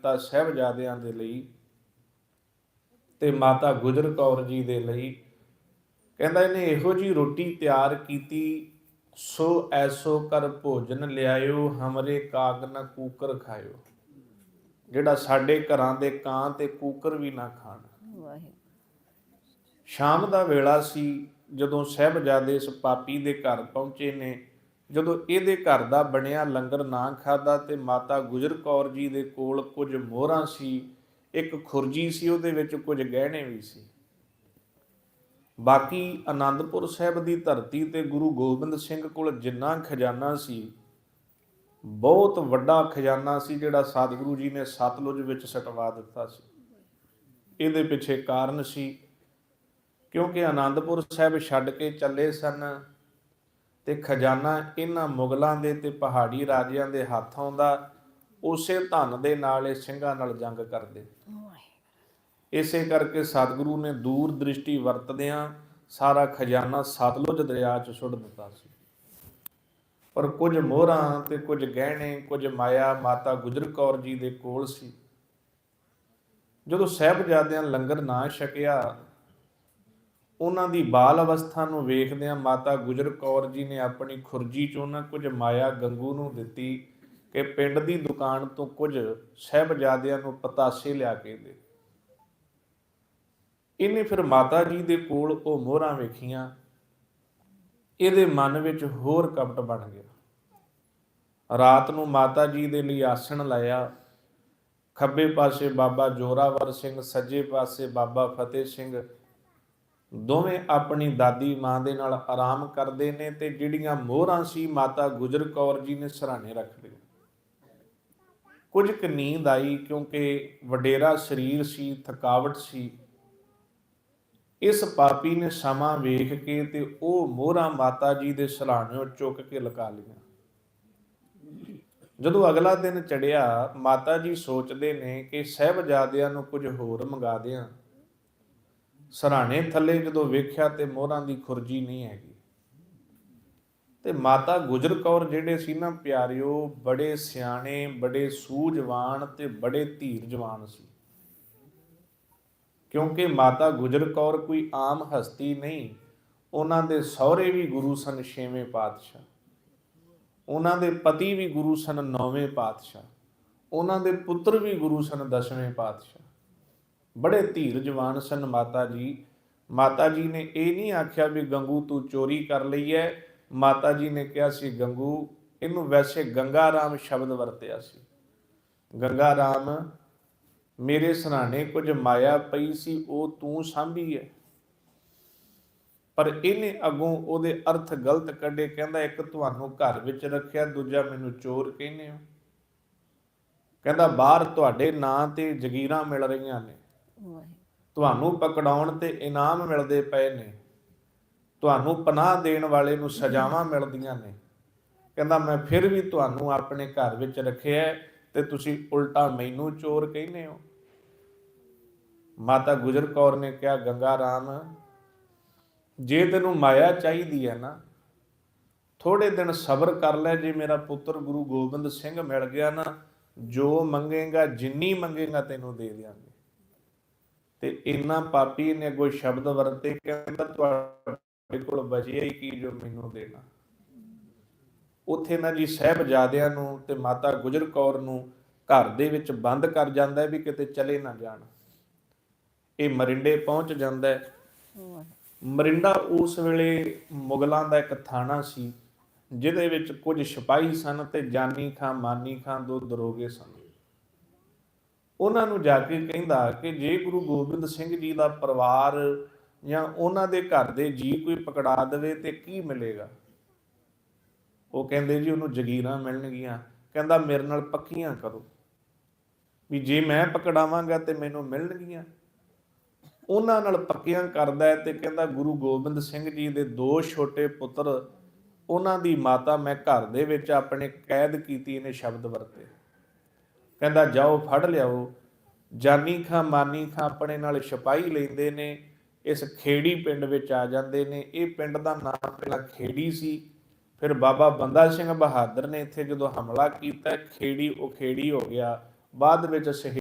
ਦਿੱਤਾ ਸਹਿਬਜ਼ਾਦਿਆਂ ਦੇ ਲਈ ਤੇ ਮਾਤਾ ਗੁਜਰ ਕੌਰ ਜੀ ਦੇ ਲਈ ਕਹਿੰਦਾ ਇਹਨੇ ਇਹੋ ਜੀ ਰੋਟੀ ਤਿਆਰ ਕੀਤੀ ਸੋ ਐਸੋ ਕਰ ਭੋਜਨ ਲਿਆਇਓ ਹਮਰੇ ਕਾਗ ਨ ਕੂਕਰ ਖਾਇਓ। ਜਿਹੜਾ ਸਾਡੇ ਘਰਾਂ ਦੇ ਕਾਂ ਤੇ ਕੂਕਰ ਵੀ ਨਾ ਖਾਣ। ਵਾਹਿਗੁਰੂ। ਸ਼ਾਮ ਦਾ ਵੇਲਾ ਸੀ ਜਦੋਂ ਸਹਿਬਜ਼ਾਦੇ ਇਸ ਪਾਪੀ ਦੇ ਘਰ ਪਹੁੰਚੇ ਨੇ ਜਦੋਂ ਇਹਦੇ ਘਰ ਦਾ ਬਣਿਆ ਲੰਗਰ ਨਾ ਖਾਦਾ ਤੇ ਮਾਤਾ ਗੁਜਰ ਕੌਰ ਜੀ ਦੇ ਕੋਲ ਕੁਝ ਮੋਹਰਾਂ ਸੀ, ਇੱਕ ਖੁਰਜੀ ਸੀ, ਉਹਦੇ ਵਿੱਚ ਕੁਝ ਗਹਿਣੇ ਵੀ ਸੀ। ਬਾਕੀ ਆਨੰਦਪੁਰ ਸਾਹਿਬ ਦੀ ਧਰਤੀ ਤੇ ਗੁਰੂ ਗੋਬਿੰਦ ਸਿੰਘ ਕੋਲ ਜਿੰਨਾ ਖਜ਼ਾਨਾ ਸੀ, ਬਹੁਤ ਵੱਡਾ ਖਜ਼ਾਨਾ ਸੀ ਜਿਹੜਾ ਸਤਿਗੁਰੂ ਜੀ ਨੇ ਸਤਲੁਜ ਵਿੱਚ ਸਟਵਾ ਦਿੱਤਾ ਸੀ। ਇਹਦੇ ਪਿੱਛੇ ਕਾਰਨ ਸੀ, ਕਿਉਂਕਿ ਆਨੰਦਪੁਰ ਸਾਹਿਬ ਛੱਡ ਕੇ ਚੱਲੇ ਸਨ ਤੇ ਖਜ਼ਾਨਾ ਇਹਨਾਂ ਮੁਗਲਾਂ ਦੇ ਤੇ ਪਹਾੜੀ ਰਾਜਿਆਂ ਦੇ ਹੱਥ ਆਉਂਦਾ ਉਸੇ ਧਨ ਦੇ ਨਾਲ ਇਹ ਸਿੰਘਾਂ ਨਾਲ ਜੰਗ ਕਰਦੇ। ਇਸੇ ਕਰਕੇ ਸਤਿਗੁਰੂ ਨੇ ਦੂਰ ਦ੍ਰਿਸ਼ਟੀ ਵਰਤਦਿਆਂ ਸਾਰਾ ਖਜ਼ਾਨਾ ਸਤਲੁਜ ਦਰਿਆ 'ਚ ਸੁੱਟ ਦਿੱਤਾ ਸੀ। ਪਰ ਕੁਝ ਮੋਹਰਾਂ ਤੇ ਕੁਝ ਗਹਿਣੇ, ਕੁਝ ਮਾਇਆ ਮਾਤਾ ਗੁਜਰ ਕੌਰ ਜੀ ਦੇ ਕੋਲ ਸੀ। ਜਦੋਂ ਸਹਿਬਜ਼ਾਦਿਆਂ ਲੰਗਰ ਨਾ ਛਕਿਆ ਉਹਨਾਂ ਦੀ ਬਾਲ ਅਵਸਥਾ ਨੂੰ ਵੇਖਦਿਆਂ ਮਾਤਾ ਗੁਜਰ ਕੌਰ ਜੀ ਨੇ ਆਪਣੀ ਖੁਰਜੀ ਚੋਂ ਨਾ ਕੁਝ ਮਾਇਆ ਗੰਗੂ ਨੂੰ ਦਿੱਤੀ ਕਿ ਪਿੰਡ ਦੀ ਦੁਕਾਨ ਤੋਂ ਕੁਝ ਸਹਿਬਜ਼ਾਦਿਆਂ ਨੂੰ ਪਤਾਸੇ ਲਿਆ ਕੇ ਦੇ। ਇਹਨੇ ਫਿਰ ਮਾਤਾ ਜੀ ਦੇ ਕੋਲ ਉਹ ਮੋਹਰਾਂ ਵੇਖੀਆਂ। ਇਹਦੇ ਮਨ ਵਿੱਚ ਹੋਰ ਕਪਟ ਬਣ ਗਿਆ। ਰਾਤ ਨੂੰ ਮਾਤਾ ਜੀ ਦੇ ਲਈ ਆਸਣ ਲਾਇਆ। ਖੱਬੇ ਪਾਸੇ ਬਾਬਾ ਜੋਰਾਵਰ ਸਿੰਘ, ਸੱਜੇ ਪਾਸੇ ਬਾਬਾ ਫਤਿਹ ਸਿੰਘ ਦੋਵੇਂ ਆਪਣੀ ਦਾਦੀ ਮਾਂ ਦੇ ਨਾਲ ਆਰਾਮ ਕਰਦੇ ਨੇ ਤੇ ਜਿਹੜੀਆਂ ਮੋਹਰਾਂ ਸੀ ਮਾਤਾ ਗੁਜਰ ਕੌਰ ਜੀ ਨੇ ਸਰਾਣੇ ਰੱਖ ਲਈਆਂ ਕੁਝ ਕੁ ਨੀਂਦ ਆਈ ਕਿਉਂਕਿ ਵਡੇਰਾ ਸਰੀਰ ਸੀ, ਥਕਾਵਟ ਸੀ। ਇਸ ਪਾਪੀ ਨੇ ਸਮਾਂ ਵੇਖ ਕੇ ਤੇ ਉਹ ਮੋਹਰਾਂ ਮਾਤਾ ਜੀ ਦੇ ਸਰਾਣਿਓ ਚੁੱਕ ਕੇ ਲਗਾ ਲਈਆਂ। ਜਦੋਂ ਅਗਲਾ ਦਿਨ ਚੜਿਆ ਮਾਤਾ ਜੀ ਸੋਚਦੇ ਨੇ ਕਿ ਸਹਿਬਜ਼ਾਦਿਆਂ ਨੂੰ ਕੁਝ ਹੋਰ ਮੰਗਾ ਦਿਆਂ। ਸਰਾਣੇ ਥੱਲੇ ਜਦੋਂ ਵੇਖਿਆ ਤੇ ਮੋਹਰਾਂ ਦੀ ਖੁਰਜੀ ਨਹੀਂ ਹੈਗੀ। ਤੇ ਮਾਤਾ ਗੁਜਰ ਕੌਰ ਜਿਹੜੇ ਸੀ ਨਾ ਪਿਆਰਿਓ, ਬੜੇ ਸਿਆਣੇ, ਬੜੇ ਸੂਝਵਾਨ ਤੇ ਬੜੇ ਧੀਰਜਵਾਨ ਸੀ। ਕਿਉਂਕਿ ਮਾਤਾ ਗੁਜਰ ਕੌਰ ਕੋਈ ਆਮ ਹਸਤੀ ਨਹੀਂ, ਉਹਨਾਂ ਦੇ ਸਹੁਰੇ ਵੀ ਗੁਰੂ ਸਨ ਛੇਵੇਂ ਪਾਤਸ਼ਾਹ। ਉਹਨਾਂ ਦੇ ਪਤੀ ਵੀ ਗੁਰੂ ਸਨ ਨੌਵੇਂ ਪਾਤਸ਼ਾਹ। ਉਹਨਾਂ ਦੇ ਪੁੱਤਰ ਵੀ ਗੁਰੂ ਸਨ ਦਸਵੇਂ ਪਾਤਸ਼ਾਹ। ਬੜੇ ਧੀਰ ਜਵਾਨ ਸਨ ਮਾਤਾ ਜੀ। ਮਾਤਾ ਜੀ ਨੇ ਇਹ ਨਹੀਂ ਆਖਿਆ ਵੀ ਗੰਗੂ ਤੂੰ ਚੋਰੀ ਕਰ ਲਈ ਹੈ ਮਾਤਾ ਜੀ ਨੇ ਕਿਹਾ ਸੀ, ਗੰਗੂ, ਇਹਨੂੰ ਵੈਸੇ ਗੰਗਾ ਰਾਮ ਸ਼ਬਦ ਵਰਤਿਆ ਸੀ। ਗੰਗਾ ਰਾਮ ਮੇਰੇ ਸਰਾਣੇ ਕੁਝ ਮਾਇਆ ਪਈ ਸੀ, ਉਹ ਤੂੰ ਸਾਂਭੀ ਹੈ ਪਰ ਇਹਨੇ ਅਗੋਂ ਉਹਦੇ ਅਰਥ ਗਲਤ ਕੱਢੇ, ਕਹਿੰਦਾ, ਇੱਕ ਤੁਹਾਨੂੰ ਘਰ ਵਿੱਚ ਰੱਖਿਆ, ਦੂਜਾ ਮੈਨੂੰ ਚੋਰ ਕਹਿੰਦੇ ਹੋ। ਕਹਿੰਦਾ, ਬਾਹਰ ਤੁਹਾਡੇ ਨਾਂ ਤੇ ਜ਼ਗੀਰਾਂ ਮਿਲ ਰਹੀਆਂ ਨੇ। ਤੁਹਾਨੂੰ ਪਕੜਾਉਣ ਤੇ ਇਨਾਮ ਮਿਲਦੇ ਪਏ ਨੇ। ਤੁਹਾਨੂੰ ਪਨਾਹ ਦੇਣ ਵਾਲੇ ਨੂੰ ਸਜ਼ਾਵਾਂ ਮਿਲਦੀਆਂ ਨੇ। ਕਹਿੰਦਾ, ਮੈਂ ਫਿਰ ਵੀ ਤੁਹਾਨੂੰ ਆਪਣੇ ਘਰ ਵਿੱਚ ਰੱਖਿਆ ਤੇ ਤੁਸੀਂ ਉਲਟਾ ਮੈਨੂੰ ਚੋਰ ਕਹਿੰਦੇ ਹੋ। ਮਾਤਾ ਗੁਜਰ ਕੌਰ ਨੇ ਕਿਹਾ, ਗੰਗਾ ਰਾਮ, ਜੇ ਤੈਨੂੰ ਮਾਇਆ ਚਾਹੀਦੀ ਹੈ ਨਾ ਥੋੜੇ ਦਿਨ ਸਬਰ ਕਰ ਲੈ। ਜੇ ਮੇਰਾ ਪੁੱਤਰ ਗੁਰੂ ਗੋਬਿੰਦ ਸਿੰਘ ਮਿਲ ਗਿਆ ਨਾ, ਜੋ ਮੰਗੇਗਾ, ਜਿੰਨੀ ਮੰਗੇਗਾ ਤੈਨੂੰ ਦੇ ਦਿਆਂਗੇ। ਤੇ ਇੰਨਾ ਪਾਪੀ ਨੇ ਅੱਗੋਂ ਸ਼ਬਦ ਵਰਤੇ, ਕਹਿੰਦਾ ਤੁਹਾਡੇ ਕੋਲ ਬਚਿਆ ਹੀ ਕੀ ਜੋ ਮੈਨੂੰ ਦੇਣਾ। ਉੱਥੇ ਨਾ ਜੀ ਸਹਿਬਜ਼ਾਦਿਆਂ ਨੂੰ ਤੇ ਮਾਤਾ ਗੁਜਰ ਕੌਰ ਨੂੰ ਘਰ ਦੇ ਵਿੱਚ ਬੰਦ ਕਰ ਜਾਂਦਾ ਵੀ ਕਿਤੇ ਚਲੇ ਨਾ ਜਾਣ। ਇਹ ਮਰਿੰਡੇ ਪਹੁੰਚ ਜਾਂਦਾ ਮਰਿੰਡਾ ਉਸ ਵੇਲੇ ਮੁਗਲਾਂ ਦਾ ਇੱਕ ਥਾਣਾ ਸੀ, ਜਿਹਦੇ ਵਿੱਚ ਕੁਝ ਸਿਪਾਹੀ ਸਨ ਤੇ ਜਾਨੀ ਖਾਂ, ਮਾਨੀ ਖਾਂ ਦੋ ਦਰੋਗੇ ਸਨ। ਉਹਨਾਂ ਨੂੰ ਜਾ ਕੇ ਕਹਿੰਦਾ ਕਿ ਜੇ ਗੁਰੂ ਗੋਬਿੰਦ ਸਿੰਘ ਜੀ ਦਾ ਪਰਿਵਾਰ ਜਾਂ ਉਹਨਾਂ ਦੇ ਘਰ ਦੇ ਜੀ ਕੋਈ ਪਕੜਾ ਦੇਵੇ ਤੇ ਕੀ ਮਿਲੇਗਾ? ਉਹ ਕਹਿੰਦੇ ਜੀ ਉਹਨੂੰ ਜਗੀਰਾਂ ਮਿਲਣਗੀਆਂ। ਕਹਿੰਦਾ ਮੇਰੇ ਨਾਲ ਪੱਕੀਆਂ ਕਰੋ। ਵੀ ਜੇ ਮੈਂ ਪਕੜਾਵਾਂਗਾ ਤੇ ਮੈਨੂੰ ਮਿਲਣਗੀਆਂ। ਉਹਨਾਂ ਨਾਲ ਪੱਕੀਆਂ ਕਰਦਾ ਹੈ ਤੇ ਕਹਿੰਦਾ ਗੁਰੂ ਗੋਬਿੰਦ ਸਿੰਘ ਜੀ ਦੇ ਦੋ ਛੋਟੇ ਪੁੱਤਰ, ਉਹਨਾਂ ਦੀ ਮਾਤਾ ਮੈਂ ਘਰ ਦੇ ਵਿੱਚ ਆਪਣੇ ਕੈਦ ਕੀਤੀ, ਇਹਨੇ ਸ਼ਬਦ ਵਰਤੇ। ਕਹਿੰਦਾ, ਜਾਓ, ਫੜ ਲਿਆਓ। ਜਾਨੀ ਖਾਂ, ਮਾਨੀ ਖਾਂ ਆਪਣੇ ਨਾਲ ਸਿਪਾਹੀ ਲੈਂਦੇ ਨੇ, ਇਸ ਖੇੜੀ ਪਿੰਡ ਵਿੱਚ ਆ ਜਾਂਦੇ ਨੇ। ਇਹ ਪਿੰਡ ਦਾ ਨਾਮ ਪਹਿਲਾਂ ਖੇੜੀ ਸੀ, ਫਿਰ ਬਾਬਾ ਬੰਦਾ ਸਿੰਘ ਬਹਾਦਰ ਨੇ ਇੱਥੇ ਜਦੋਂ ਹਮਲਾ ਕੀਤਾ, ਖੇੜੀ, ਉਹ ਖੇੜੀ ਹੋ ਗਿਆ। ਬਾਅਦ ਵਿੱਚ ਸ਼ਹੀਦ